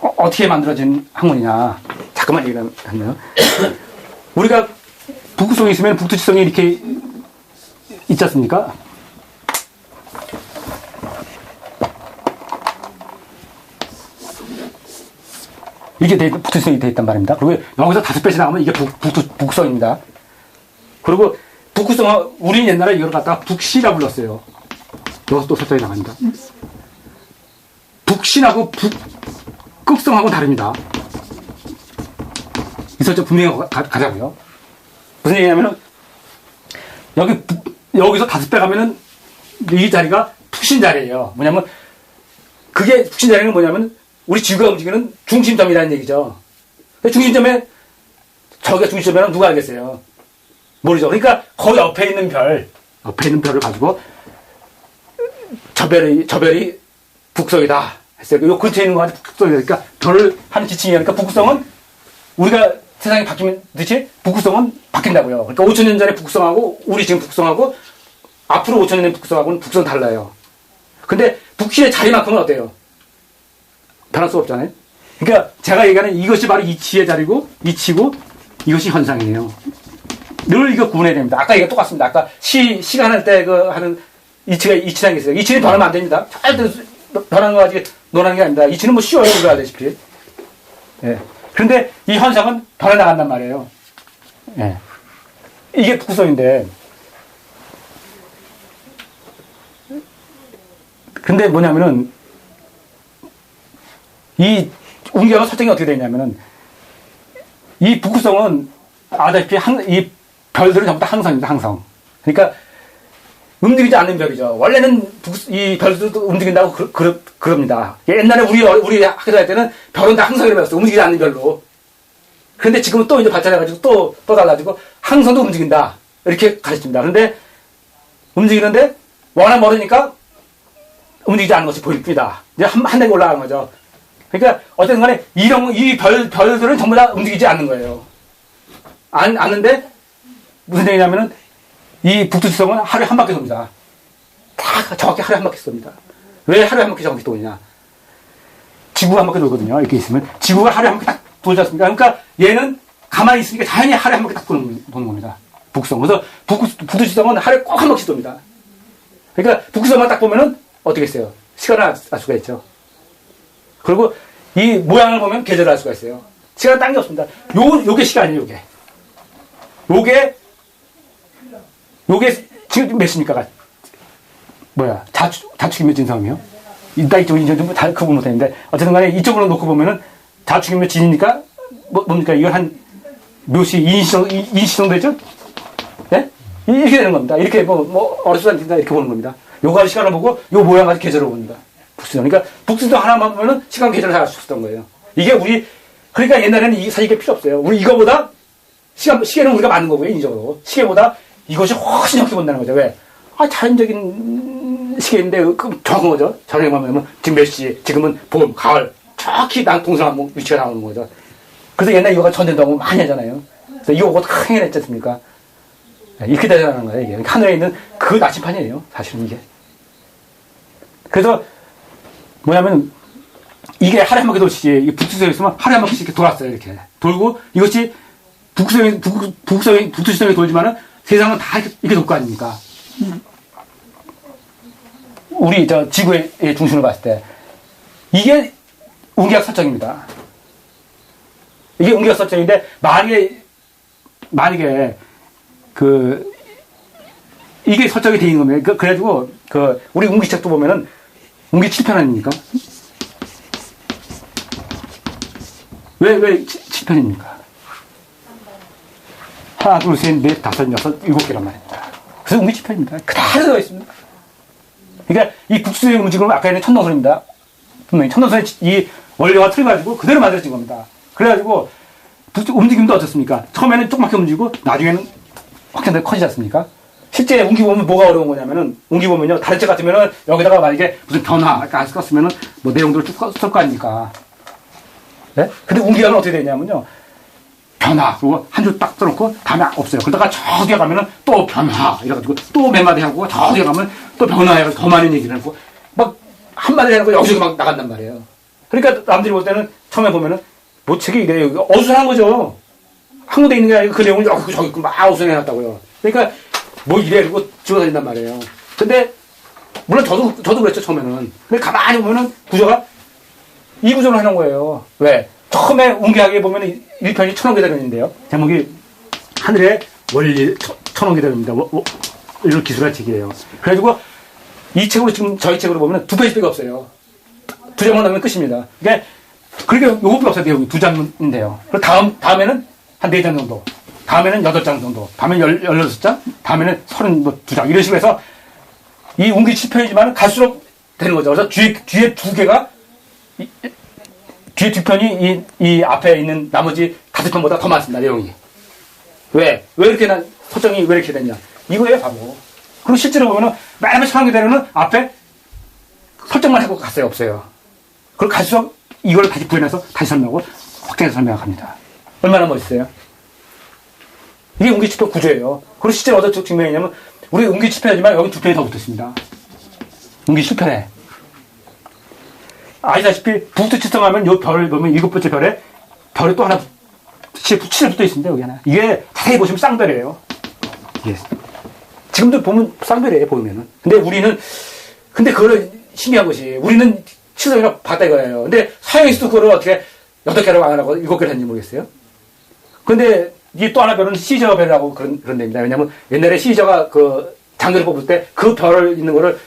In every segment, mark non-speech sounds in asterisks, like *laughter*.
어, 떻게 만들어진 학문이냐. 잠깐만 얘기를 하면. *coughs* 우리가 북극성이 있으면 북두지성이 이렇게 있지 않습니까? 이게 돼, 북두지성이 돼 있단 말입니다. 그리고 여기서 다섯 배씩 나가면 이게 북, 북두, 북성입니다. 그리고 북극성, 우리는 옛날에 이걸 갖다가 북시라 불렀어요. 여기서 또 설정이 나갑니다. 북신하고 북 극성하고 다릅니다. 이 설정 분명히 가, 가자고요. 무슨 얘기냐면은, 여기, 북- 여기서 다섯 배 가면은, 이 자리가 북신 자리예요. 뭐냐면, 그게 북신 자리는 뭐냐면, 우리 지구가 움직이는 중심점이라는 얘기죠. 중심점에, 저기가 중심점이라면 누가 알겠어요? 모르죠. 그러니까, 거기 옆에 있는 별, 옆에 있는 별을 가지고, 저 별이, 저 별이 북성이다. 했어요. 요 근처에 있는 거가 북성이니까, 별을 하는 지칭이니까, 북성은 우리가 세상이 바뀌면 듯이 북극성은 바뀐다고요. 그러니까 5천 년 전에 북극성하고 우리 지금 북극성하고 앞으로 5천 년 북극성하고는 북극성 달라요. 근데 북신의 자리만큼은 어때요? 변할 수 없잖아요. 그러니까 제가 얘기하는 이것이 바로 이치의 자리고 이치고 이것이 현상이에요. 늘 이거 구분해야 됩니다. 아까 이거 똑같습니다. 아까 시 시간 할 때 그 하는 이치가 게 있어요. 이치는 변하면 안 됩니다. 절대 변하는 거 가지고 논하는 게 아닙니다. 이치는 뭐 쉬워요, 우리가 알다시피. 예. 그런데 이 현상은 변해나간단 말이에요. 예. 이게 북구성인데. 근데 뭐냐면은, 이 운기하고 설정이 어떻게 되냐면은, 이 북구성은 아다시피 항, 이 별들은 전부 다 항성입니다, 항성. 그러니까, 움직이지 않는 별이죠. 원래는 북- 이 별들도 움직인다고 그, 그, 그럽니다. 옛날에 우리, 어- 우리 학교 다닐 때는 별은 다 항성이라고 배웠어. 움직이지 않는 별로. 그런데 지금은 또 이제 발전해가지고 또, 또 달라지고 항성도 움직인다. 이렇게 가르칩니다. 그런데 움직이는데 워낙 멀으니까 움직이지 않는 것이 보일 뿐이다. 이제 한, 한 단계 올라가는 거죠. 그러니까 어쨌든 간에 이런, 이 별, 별들은 전부 다 움직이지 않는 거예요. 안, 않는데 무슨 얘기냐면은 이 북두지성은 하루에 한 바퀴 돕니다. 다 정확히 하루에 한 바퀴 쏩니다. 왜 하루에 한 바퀴 정확히 도느냐? 지구가 한 바퀴 돌거든요. 이렇게 있으면. 지구가 하루에 한 바퀴 딱 돌지 않습니까? 그러니까 얘는 가만히 있으니까 자연히 하루에 한 바퀴 딱 도는, 도는 겁니다. 북성. 그래서 북, 북두지성은 하루에 꼭 한 바퀴 돕니다. 그러니까 북성만 딱 보면은 어떻게 했어요? 시간을 알, 알 수가 있죠. 그리고 이 모양을 보면 계절을 알 수가 있어요. 시간 딴 게 없습니다. 요, 요게 시간이에요, 요게. 요게 요게 지금 몇 시입니까? 뭐야 자축 자축이면 진성이요? 이따 이쪽 이제 좀다 구분 못했는데 어쨌든 간에 이쪽으로 놓고 보면은 자축이면 진이니까 뭐 뭡니까 이거 한몇 시, 인시 정도 인- 인시 정도 되죠? 예? 이렇게 되는 겁니다. 이렇게 뭐, 뭐 어렵지 않다 이렇게 보는 겁니다. 요가 시간을 보고 요 모양 가지고 계절을 봅니다. 북수정. 그러니까 북수정 하나만 보면은 시간 계절을 다 알 수 있었던 거예요. 이게 우리 그러니까 옛날에는 이 사실 이게 필요 없어요. 우리 이거보다 시간, 시계는 우리가 맞는 거고요, 인적으로. 시계보다 이것이 훨씬 정확히 본다는 거죠. 왜? 아, 자연적인 시계인데, 그, 정확한 거죠. 저녁에 보면, 지금 몇 시, 지금은 봄, 가을, 정확히 난 동서남 위치가 나오는 거죠. 그래서 옛날에 이거가 전쟁도 하고 많이 하잖아요. 그래서 이거 보고 큰일 했지 않습니까? 네, 이렇게 되자는 거예요, 이게. 그러니까 하늘에 있는 그 나침판이에요, 사실은 이게. 그래서, 뭐냐면, 이게 하루에 한 바퀴 돌시지, 이 북두성에 있으면 하루에 한 바퀴씩 이렇게 돌았어요, 이렇게. 돌고, 이것이 북극성이, 북극, 북극성이, 북두지성이 돌지만은 세상은 다 이렇게, 돌 거 아닙니까? 우리 저 지구의 중심을 봤을 때 이게 운기학 설정입니다. 이게 운기학 설정인데 만약에 만약에 그 이게 설정이 되어 있는 겁니다. 그, 그래가지고 그 우리 운기책도 보면은 운기 7편 아닙니까? 왜, 왜 7편입니까? 하나, 둘, 셋, 넷, 다섯, 여섯, 일곱 개란 말입니다. 그래서 7편입니다. 그대로 들어 있습니다. 그러니까 이 북수의 움직임은 아까 얘는 천동선입니다. 분명히 천동선의 이 원료가 틀어가지고 그대로 만들어진 겁니다. 그래가지고 움직임도 어떻습니까? 처음에는 조그맣게 움직이고 나중에는 확장돼 커지지 않습니까? 실제 운기 보면 뭐가 어려운 거냐면은 운기 보면요 다른 책 같으면은 여기다가 만약에 무슨 변화 아까 썼으면은 뭐 내용들을 쭉쓸거 아닙니까? 네? 근데 운기가는 어떻게 되냐면요 변화 그리고 한 줄 딱 써놓고 다음에 없어요. 그러다가 저기에 가면은 또 변화 이래가지고 또 몇 마디 하고 저기에 가면 또 변화해가지고 더 많은 얘기를 하고 막 한마디 거 여기저기 막 나간단 말이에요. 그러니까 남들이 볼 때는 처음에 보면은 뭐 책이 이래요. 어수선한 거죠. 한 군데 있는 게 아니고 그 내용을 저기 있고 막 어수선해 놨다고요. 그러니까 뭐 이래 이러고 찍어 다닌단 말이에요. 근데 물론 저도 저도 그랬죠 처음에는. 근데 가만히 보면은 구조가 이 구조로 해놓은 거예요. 왜? 처음에 웅기하게 보면 1편이 천원계단인데요. 제목이 하늘의 원리 천원계단입니다. 이런 기술의 책이에요. 그래가지고 이 책으로 지금 저희 책으로 보면 두 페이지밖에 없어요. 두 장만 넣으면 끝입니다. 그러니까 그렇게 요것밖에 없어요. 내용이 두 장인데요. 그리고 다음 다음에는 한 네 장 정도. 다음에는 여덟 장 정도. 다음에는 열, 열여섯 장. 다음에는 서른 뭐두 장. 이런 식으로 해서 이 웅기 7편이지만 갈수록 되는 거죠. 그래서 뒤에, 뒤에 두 개가 이, 뒤에 두 편이 이, 이 앞에 있는 나머지 다섯 편보다 더 많습니다. 내용이. 왜? 왜 이렇게 난, 설정이 왜 이렇게 됐냐. 이거예요, 바로. 그리고 실제로 보면은 맨 되면은 앞에 설정만 하고 갔어요, 없어요. 그걸 갈수록 이걸 다시 구해내서 다시 설명하고 확장해서 설명합니다. 얼마나 멋있어요? 이게 웅기치표 구조예요. 그리고 실제로 어떤 측면이냐면 우리 웅기치표하지만 여기 두 편이 더 붙었습니다. 웅기 7편에. 아시다시피 부트 치성하면 요 별을 보면 일곱 번째 별에 별이 또 하나 칠에 붙어 있습니다. 여기 하나. 이게 자세히 보시면 쌍별이에요. 이게. 지금도 보면 쌍별이에요. 보면은. 근데 우리는 근데 그거를 신기한 것이 우리는 칠성이나 봤다 이거예요. 근데 서양에서도 그걸 어떻게 여덟 개라고 안 하고 일곱 개를 했는지 모르겠어요. 근데 이게 또 하나 별은 시저 별이라고 그런 그런 데입니다. 왜냐면 옛날에 시저가 그 장교를 뽑을 때 그 별을 있는 거를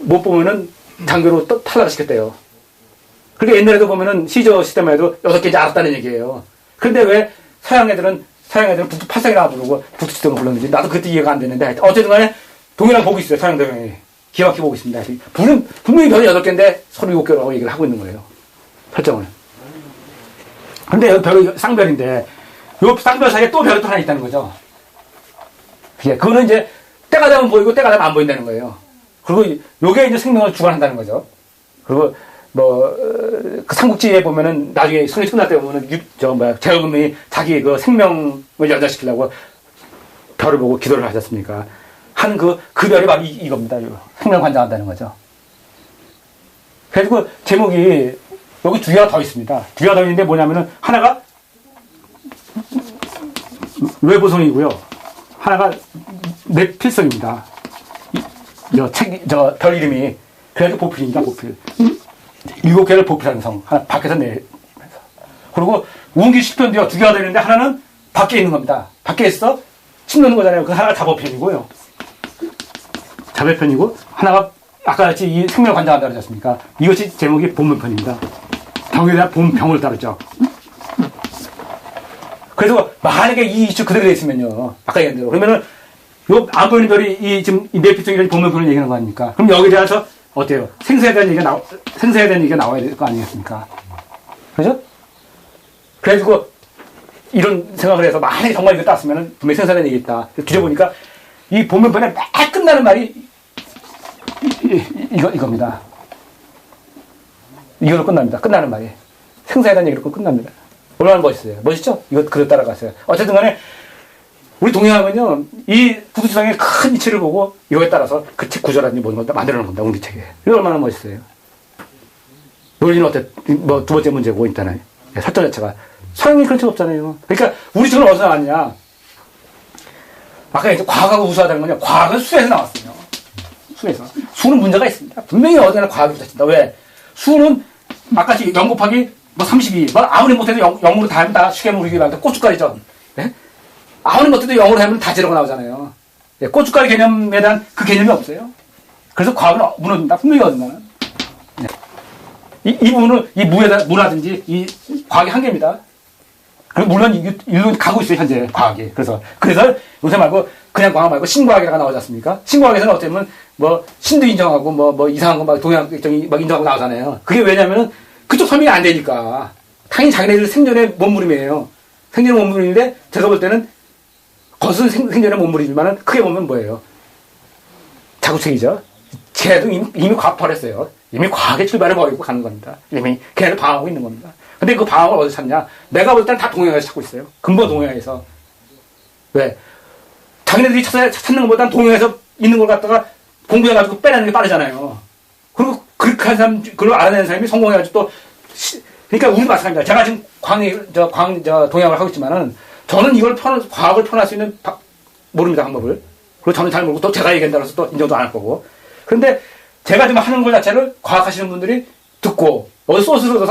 못 보면은 장교로 또 탈락을 시켰대요. 그러니까 옛날에도 보면은 시저 시대만 해도 여섯 개인지 알았다는 얘기예요. 그런데 왜 서양 애들은 서양 애들은 북두 팔상이라 부르고 북두 치성을 불렀는지 나도 그때 이해가 안 됐는데 어쨌든 간에 동이랑 보고 있어요. 서양. 기가 막히게 보고 있습니다. 분명, 분명히 별이 여덟 개인데 서로 일곱 개라고 얘기를 하고 있는 거예요. 설정을. 근데 여기 별이 쌍별인데 요 쌍별 사이에 또 별이 또 하나 있다는 거죠. 예, 그거는 이제 때가 되면 보이고 때가 되면 안 보인다는 거예요. 그리고 요게 이제 생명을 주관한다는 거죠. 그리고 뭐, 어, 그 삼국지에 보면은 나중에 승리 끝날 때 보면은 유, 저 뭐야, 제어금이 자기 그 생명을 연장시키려고 별을 보고 기도를 하셨습니까? 하는 그, 그 별이 바로 이, 이겁니다. 생명 관장한다는 거죠. 그래서 그 제목이 여기 두 개가 더 있습니다. 두 개가 더 있는데 뭐냐면은 하나가 외보성이고요. 하나가 넷필성입니다. 저 책, 저 별 이름이 그래서 보필입니다. 보필. 일곱 개를 보필하는 성. 하나 밖에서 내. 그리고 운기 10편도요. 두 개가 되는데 하나는 밖에 있는 겁니다. 밖에 있어 침 넣는 거잖아요. 그 하나가 자보편이고요. 자배편이고 하나가 아까 같이 이 생명을 관장한다 그러지 않습니까? 이것이 제목이 본문편입니다. 병에 대한 본병을 다루죠. 그래서 만약에 이 이슈 그대로 돼 있으면요. 아까 얘기한 대로. 그러면은 요 별이 이 지금 이 내피성이라는 본문편을 얘기하는 거 아닙니까? 그럼 여기에 대해서 어때요? 생사에 대한 얘기가 나 생사에 대한 얘기가 나와야 될 거 아니겠습니까? 그죠? 그래가지고 이런 생각을 해서 만약에 정말 이거 땄으면은 분명히 생사에 대한 얘기 있다. 뒤져보니까 이 본문편에 막 끝나는 말이 이거, 이겁니다. 이걸로 끝납니다. 끝나는 말이. 생사에 대한 얘기로 끝납니다. 얼마나 멋있어요. 멋있죠? 이거 그대로 따라갔어요. 어쨌든 간에, 우리 동양하면요, 이 구두상의 큰 이치를 보고 이거에 따라서 그 책 구조라든지 모든 걸 다 만들어 놓은 겁니다. 우리 책에. 이거 얼마나 멋있어요. 논리는 어때? 뭐, 두 번째 문제고, 일단은. 설정 자체가. 서양이 그런 책 없잖아요. 그러니까, 우리 책은 어디서 나왔냐? 아까 이제 과학하고 우수하다는 거냐? 과학은 수에서 나왔어요. 수에서. 수는 문제가 있습니다. 분명히 어디나 과학이 붙어진다. 왜? 수는 아까 0 곱하기 뭐 32, 뭐 아무리 못해도 0, 0으로 다 하면 다 쉽게 모르기 바랍니다. 고춧가루죠. 네? 아무리 못해도 0으로 하면 다 제로가 나오잖아요. 네, 고춧가루 개념에 대한 그 개념이 없어요. 그래서 과학은 무너진다. 분명히 어딘가는. 네. 이, 이 부분은 이 무에다, 무라든지 이 과학의 한계입니다. 그리고 물론 일로 가고 있어요, 현재 과학이. 그래서, 그래서 요새 말고 그냥 과학 말고 신과학이라고 나오지 않습니까? 신과학에서는 어쩌면 뭐 신도 인정하고 뭐, 뭐 이상한 거 막 동양 일정이 막 인정하고 나오잖아요. 그게 왜냐면은 그쪽 설명이 안 되니까. 당연히 자기네들 생존의 몸부림이에요. 생존의 몸부림인데 제가 볼 때는 거순 생, 생존의 몸부림이지만은 크게 보면 뭐예요? 자구책이죠. 걔도 이미, 이미 과학 버렸어요. 이미 과학의 출발을 버리고 가는 겁니다. 이미 걔를 방하고 있는 겁니다. 근데 그 방학을 어디서 찾냐? 내가 볼 때는 다 동양에서 찾고 있어요. 근본 동양에서. 왜? 자기네들이 찾아, 찾는 것보단 동양에서 있는 걸 갖다가 공부해가지고 빼내는 게 빠르잖아요. 그리고 그렇게 한 사람, 그걸 알아내는 사람이 성공해가지고 또, 시, 그러니까 우리 마찬가지입니다. 제가 지금 광, 저, 광, 저, 동양을 하고 있지만은 저는 이걸 편, 과학을 표현할 수 있는 바- 모릅니다, 방법을. 그리고 저는 잘 모르고 또 제가 얘기한다고 해서 또 인정도 안 할 거고. 그런데 제가 지금 하는 것 자체를 과학하시는 분들이 듣고 어디 소스를 얻어서